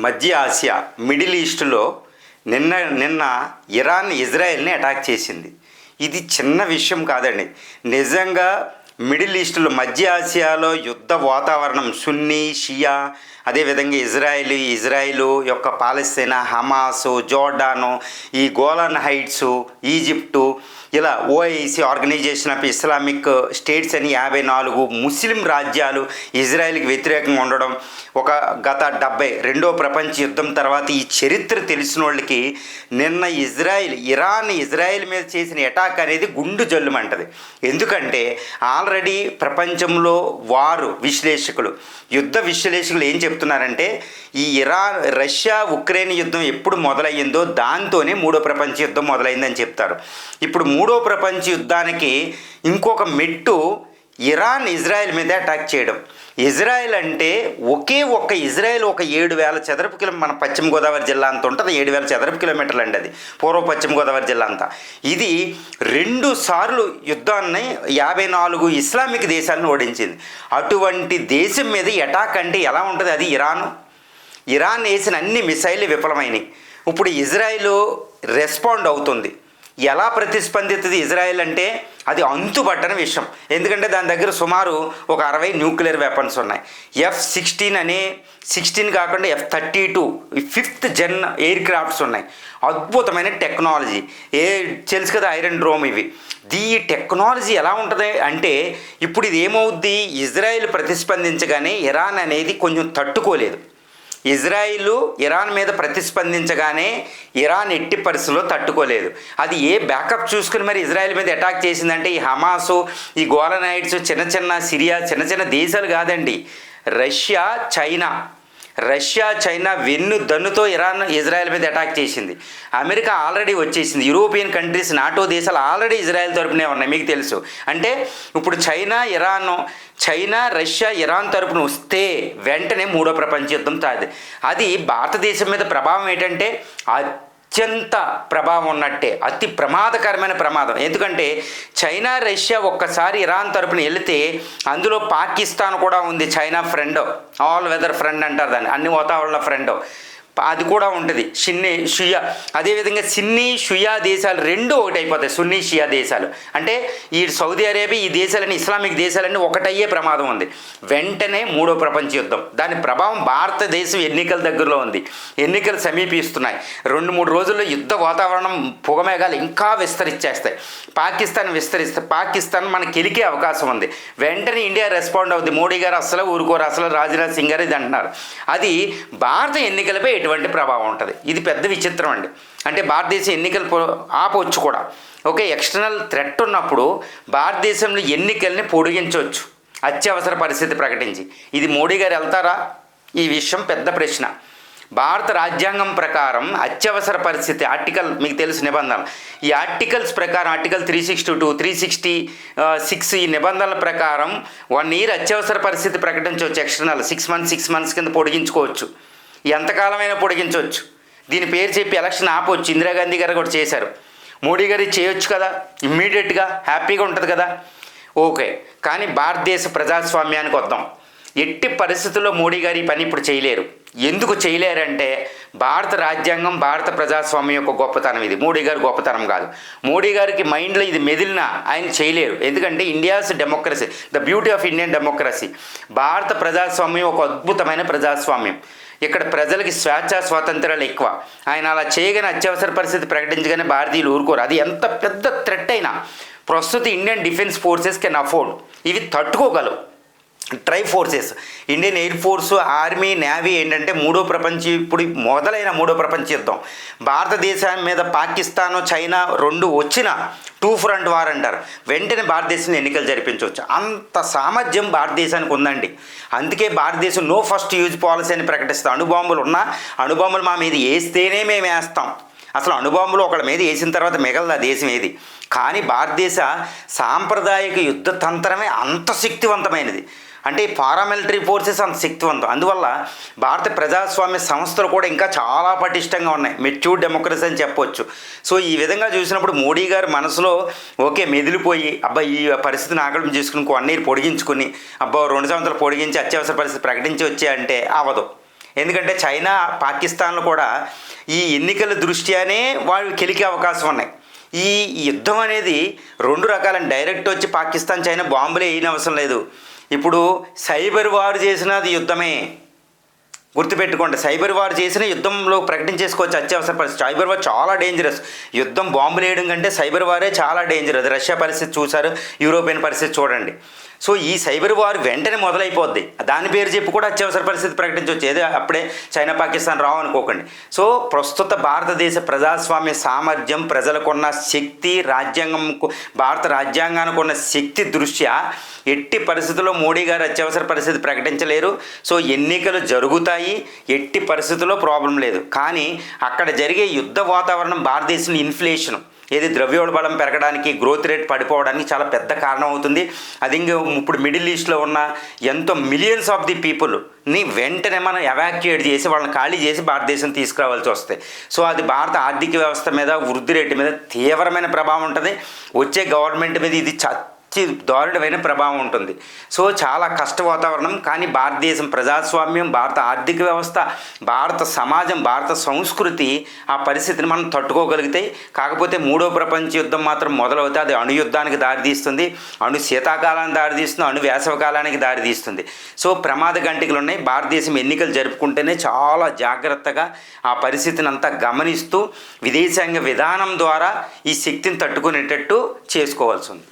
మధ్య Asia middle ఈస్ట్లో నిన్న నిన్న ఇరాన్ ఇజ్రాయెల్ని అటాక్ చేసింది. ఇది చిన్న విషయం కాదండి. నిజంగా మిడిల్ ఈస్ట్లో మధ్య ఆసియాలో యుద్ధ వాతావరణం సున్నీ షియా అదేవిధంగా ఇజ్రాయిల్ ఇజ్రాయిల్ యొక్క పాలస్తీనా హమాసు జోర్డాను ఈ గోలాన్ హైట్స్ ఈజిప్టు ఇలా OIC organisation of Islamic states అని యాభై నాలుగు ముస్లిం రాజ్యాలు ఇజ్రాయెల్కి వ్యతిరేకంగా ఉండడం ఒక గత డెబ్బై రెండో ప్రపంచ యుద్ధం తర్వాత ఈ చరిత్ర తెలిసిన వాళ్ళకి నిన్న ఇజ్రాయిల్ ఇరాన్ ఇజ్రాయెల్ మీద చేసిన అటాక్ అనేది గుండు జల్లుమంటది. ఎందుకంటే ఆల్రెడీ ప్రపంచంలో వారు విశ్లేషకులు. యుద్ధ విశ్లేషకులు ఏం చెప్తున్నారంటే ఈ ఇరాన్ రష్యా ఉక్రెయిన్ యుద్ధం ఎప్పుడు మొదలయ్యిందో దాంతోనే మూడో ప్రపంచ యుద్ధం మొదలైందని చెప్తారు. ఇప్పుడు మూడో ప్రపంచ యుద్ధానికి ఇంకొక మెట్టు ఇరాన్ ఇజ్రాయెల్ మీద అటాక్ చేయడం. ఇజ్రాయెల్ అంటే ఒకే ఒక్క ఇజ్రాయెల్ ఒక ఏడు వేల చదరపు కిలో మన పశ్చిమ గోదావరి జిల్లా అంత ఉంటుంది. ఏడు వేల చదరపు కిలోమీటర్లు అండి అది. పూర్వ పశ్చిమ గోదావరి జిల్లా అంతా. ఇది రెండు సార్లు యుద్ధాన్ని యాభై నాలుగు ఇస్లామిక్ దేశాలను ఓడించింది. అటువంటి దేశం మీద అటాక్ అంటే ఎలా ఉంటుంది అది? ఇరాన్. ఇరాన్ వేసిన అన్ని మిసైల్ విఫలమైనవి ఇప్పుడు ఇజ్రాయెల్ రెస్పాండ్ అవుతుంది. ఎలా ప్రతిస్పందిస్తుంది ఇజ్రాయెల్ అంటే అది అంతుపట్టని విషయం. ఎందుకంటే దాని దగ్గర సుమారు ఒక అరవై న్యూక్లియర్ వెపన్స్ ఉన్నాయి. ఎఫ్ సిక్స్టీన్ అనే సిక్స్టీన్ కాకుండా F thirty two fifth gen air crafts ఉన్నాయి. అద్భుతమైన టెక్నాలజీ. ఏ తెలుసు కదా ఐరన్ డ్రోమ్ ఇవి. దీ టెక్నాలజీ ఎలా ఉంటుంది అంటే ఇప్పుడు ఇది ఏమవుద్ది? ఇజ్రాయెల్ ప్రతిస్పందించగానే ఇరాన్ అనేది కొంచెం తట్టుకోలేదు. ఇజ్రాయిల్ ఇరాన్ మీద ప్రతిస్పందించగానే ఇరాన్ ఎట్టి పరిస్థితుల్లో తట్టుకోలేదు. అది ఏ బ్యాకప్ చూసుకుని మరి ఇజ్రాయిల్ మీద అటాక్ చేసిందంటే ఈ హమాసు ఈ గోలనైట్స్ చిన్న చిన్న సిరియా చిన్న చిన్న దేశాలు కాదండి. రష్యా చైనా రష్యా చైనా వెన్ను దన్నుతో ఇరాన్ ఇజ్రాయెల్ మీద అటాక్ చేసింది. అమెరికా ఆల్రెడీ వచ్చేసింది. యూరోపియన్ కంట్రీస్ నాటో దేశాలు ఆల్రెడీ ఇజ్రాయెల్ తరపునే ఉన్నాయి మీకు తెలుసు. అంటే ఇప్పుడు China Iran China Russia Iran తరపున వస్తే వెంటనే మూడో ప్రపంచ యుద్ధం తాది. అది భారతదేశం మీద ప్రభావం ఏంటంటే అత్యంత ప్రభావం ఉన్నట్టే అతి ప్రమాదకరమైన ప్రమాదం. ఎందుకంటే చైనా రష్యా ఒక్కసారి ఇరాన్ తరపున వెళితే అందులో పాకిస్తాన్ కూడా ఉంది China friend. All weather friend అంటారు దాన్ని. అన్ని వాతావరణ ఫ్రెండ్. అది కూడా ఉంటుంది. షిన్ని షుయా. అదేవిధంగా సిన్ని షుయా దేశాలు రెండు ఒకటైపోతాయి సున్నీ షియా దేశాలు. అంటే ఈ సౌదీ అరేబియా ఈ దేశాలన్నీ ఇస్లామిక్ దేశాలన్నీ ఒకటయ్యే ప్రమాదం ఉంది. వెంటనే మూడో ప్రపంచ యుద్ధం. దాని ప్రభావం భారతదేశం ఎన్నికల దగ్గరలో ఉంది. ఎన్నికలు సమీపిస్తున్నాయి. రెండు మూడు రోజుల్లో యుద్ధ వాతావరణం పొగమేఘాలు ఇంకా విస్తరించేస్తాయి పాకిస్తాన్ విస్తరిస్తే పాకిస్తాన్ మనకి గెలికే అవకాశం ఉంది. వెంటనే ఇండియా రెస్పాండ్ అవుతుంది మోడీ గారు అసలు ఊరుకోరు. అసలు రాజ్నాథ్ సింగ్ గారు ఇది అంటున్నారు. అది భారత ఎన్నికలపై ఎటువంటి ప్రభావం ఉంటుంది. ఇది పెద్ద విచిత్రం అండి. అంటే భారతదేశ ఎన్నికలు ఆపవచ్చు కూడా. ఓకే ఎక్స్టర్నల్ థ్రెట్ ఉన్నప్పుడు భారతదేశంలో ఎన్నికల్ని పొడిగించవచ్చు. అత్యవసర పరిస్థితి ప్రకటించి. ఇది మోడీ గారు వెళ్తారా? ఈ విషయం పెద్ద ప్రశ్న. భారత రాజ్యాంగం ప్రకారం అత్యవసర పరిస్థితి ఆర్టికల్ మీకు తెలుసు నిబంధనలు. ఈ ఆర్టికల్స్ ప్రకారం article three sixty two three sixty six ఈ నిబంధనల ప్రకారం వన్ ఇయర్ అత్యవసర పరిస్థితి ప్రకటించవచ్చు external. Six months six months కింద పొడిగించుకోవచ్చు. ఎంతకాలమైనా పొడిగించవచ్చు. దీని పేరు చెప్పి ఎలక్షన్ ఆపవచ్చు ఇందిరాగాంధీ గారు కూడా చేశారు. మోడీ గారి చేయొచ్చు కదా? ఇమ్మీడియట్గా హ్యాపీగా ఉంటుంది కదా? ఓకే. కానీ భారతదేశ ప్రజాస్వామ్యానికి వద్దాం. ఎట్టి పరిస్థితుల్లో మోడీ గారి పని ఇప్పుడు చేయలేరు. ఎందుకు చేయలేరంటే భారత రాజ్యాంగం భారత ప్రజాస్వామ్యం యొక్క గొప్పతనం ఇది. మోడీ గారు గొప్పతనం కాదు. మోడీ గారికి మైండ్లో ఇది మెదిలినా ఆయన చేయలేరు. ఎందుకంటే India's democracy the beauty of Indian democracy. భారత ప్రజాస్వామ్యం ఒక అద్భుతమైన ప్రజాస్వామ్యం. ఇక్కడ ప్రజలకి స్వేచ్ఛ స్వాతంత్రాలు ఎక్కువ. ఆయన అలా చేయగానే అత్యవసర పరిస్థితి ప్రకటించగానే భారతీయులు ఊరుకోరు. అది ఎంత పెద్ద థ్రెట్ అయినా. ప్రస్తుత Indian defence forces can afford ఇవి తట్టుకోగలవు. Tri forces. Indian air force army navy ఏంటంటే మూడో ప్రపంచ ఇప్పుడు మొదలైన మూడో ప్రపంచ యుద్ధం. భారతదేశం మీద పాకిస్తాన్ చైనా రెండు వచ్చిన టూ ఫ్రంట్ వార్ అంటారు. వెంటనే భారతదేశంలో ఎన్నికలు జరిపించవచ్చు అంత సామర్థ్యం భారతదేశానికి ఉందండి. అందుకే భారతదేశం నో ఫస్ట్ యూజ్ పాలసీ అని ప్రకటిస్తాం. అణుబాంబులు ఉన్నా అణుబాంబులు మా మీద వేస్తేనే మేము వేస్తాం. అసలు అణుబాంబులు ఒకళ్ళ మీద వేసిన తర్వాత మిగలదు ఆ దేశం ఏది. కానీ భారతదేశ సాంప్రదాయక యుద్ధ తంత్రమే అంత శక్తివంతమైనది. అంటే పారామిలిటరీ ఫోర్సెస్ అంత శక్తివంతం. అందువల్ల భారత ప్రజాస్వామ్య సంస్థలు కూడా ఇంకా చాలా పటిష్టంగా ఉన్నాయి. మెచ్యూర్ డెమోక్రసీ అని చెప్పొచ్చు. సో ఈ విధంగా చూసినప్పుడు మోడీ గారి మనసులో ఓకే మెదిలిపోయి అబ్బా ఈ పరిస్థితిని ఆకలింపు చేసుకుని వన్ ఇయర్ పొడిగించుకుని అబ్బా రెండు సంవత్సరాలు పొడిగించి అత్యవసర పరిస్థితి ప్రకటించి వచ్చే అంటే అవదు. ఎందుకంటే చైనా పాకిస్తాన్లు కూడా ఈ ఎన్నికల దృష్ట్యానే వాళ్ళు కెలికే అవకాశం ఉన్నాయి. ఈ యుద్ధం అనేది రెండు రకాల డైరెక్ట్ వచ్చి పాకిస్తాన్ చైనా బాంబులే వేయని అవసరం లేదు. ఇప్పుడు సైబర్ వారు చేసినది యుద్ధమే. గుర్తుపెట్టుకోండి సైబర్ వార్ చేసిన యుద్ధంలో ప్రకటించేసుకోవచ్చు అత్యవసర పరిస్థితి. సైబర్ వార్ చాలా డేంజరస్ యుద్ధం బాంబులు వేయడం కంటే సైబర్ వారే చాలా డేంజరస్ రష్యా పరిస్థితి చూశారు యూరోపియన్ పరిస్థితి చూడండి. సో ఈ సైబర్ వార్ వెంటనే మొదలైపోద్ది. దాని పేరు చెప్పి కూడా అత్యవసర పరిస్థితి ప్రకటించవచ్చు. ఏదో అప్పుడే చైనా పాకిస్తాన్ రావు అనుకోకండి. సో ప్రస్తుత భారతదేశ ప్రజాస్వామ్య సామర్థ్యం ప్రజలకున్న శక్తి రాజ్యాంగం భారత రాజ్యాంగానికి ఉన్న శక్తి దృష్ట్యా ఎట్టి పరిస్థితుల్లో మోడీ గారు అత్యవసర పరిస్థితి ప్రకటించలేరు. సో ఎన్నికలు జరుగుతాయి. ఎట్టి పరిస్థితుల్లో ప్రాబ్లం లేదు. కానీ అక్కడ జరిగే యుద్ధ వాతావరణం భారతదేశంలో ఇన్ఫ్లేషన్ ఏది ద్రవ్యోల్బణం పెరగడానికి గ్రోత్ రేట్ పడిపోవడానికి చాలా పెద్ద కారణం అవుతుంది అది ఇంకా ఇప్పుడు మిడిల్ ఈస్ట్లో ఉన్న ఎంతో మిలియన్స్ ఆఫ్ ది పీపుల్ని వెంటనే మనం ఎవాక్యుయేట్ చేసి వాళ్ళని ఖాళీ చేసి భారతదేశం తీసుకురావాల్సి వస్తాయి సో అది భారత ఆర్థిక వ్యవస్థ మీద వృద్ధి రేటు మీద తీవ్రమైన ప్రభావం ఉంటుంది. వచ్చే గవర్నమెంట్ మీద ఇది చ అతి దారుణమైన ప్రభావం ఉంటుంది. సో చాలా కష్ట వాతావరణం కానీ భారతదేశం ప్రజాస్వామ్యం భారత ఆర్థిక వ్యవస్థ భారత సమాజం భారత సంస్కృతి ఆ పరిస్థితిని మనం తట్టుకోగలిగితే కాకపోతే మూడో ప్రపంచ యుద్ధం మాత్రం మొదలవుతే అది అణు యుద్ధానికి దారితీస్తుంది అణు శీతాకాలానికి దారితీస్తుంది అణు వేసవకాలానికి దారితీస్తుంది సో ప్రమాద గంటికలు ఉన్నాయి. భారతదేశం ఎన్నికలు జరుపుకుంటేనే చాలా జాగ్రత్తగా ఆ పరిస్థితిని అంతా గమనిస్తూ విదేశాంగ విధానం ద్వారా ఈ శక్తిని తట్టుకునేటట్టు చేసుకోవాల్సి ఉంది.